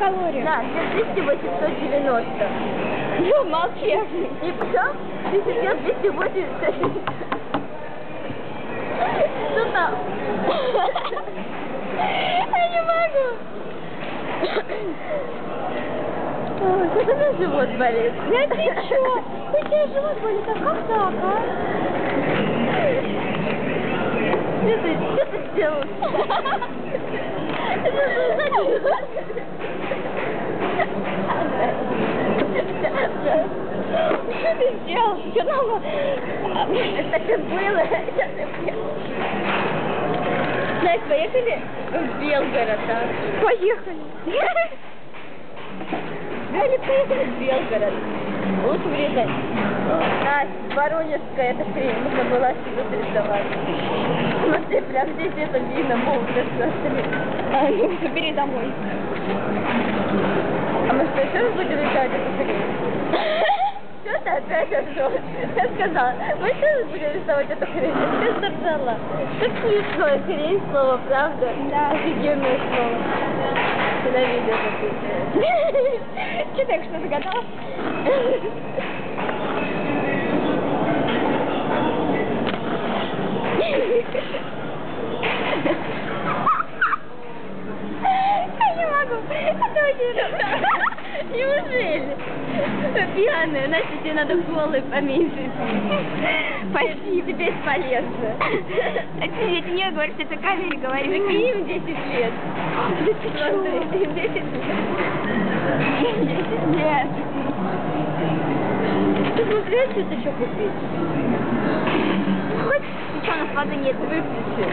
килокалорий. Да, 2890. Ну, молчи. И потом ты съел 280. Что там? Я не могу. Ой, у меня живот болит. Я течу. У тебя живот болит, а как так, а? Что ты, что ты сделал? Что ты сделал? Что нам... Это же было. Настя, поехали в Белгород, а? Поехали. Галя, поехали в Белгород. Лучше в Рязань. Настя, Воронежская, это хрень, нужно было отсюда срисовать. Смотри, прям здесь это видно, молодец, смотри. А, ну, забери домой. А мы что, еще раз будем рисовать эту хрень? Что ты опять ржешь? Я сказала, мы раз будем рисовать эту хрень. Ты заржала. Так смешно, хрень слово, правда? Да. Офигенное слово. Ненавижу это. Что так что догадалась? Я не могу. Это очень Неужели? Пьяная, Настя, тебе надо голой поменьше. Спасибо. Тебе бесполезно. А ты это не говоришь, это камере говоришь. Какие им 10 лет? Смотри, им 10 лет. 10 лет. Ты смотри, а что-то еще купить? Хоть что, у нас воды нет. Выключи.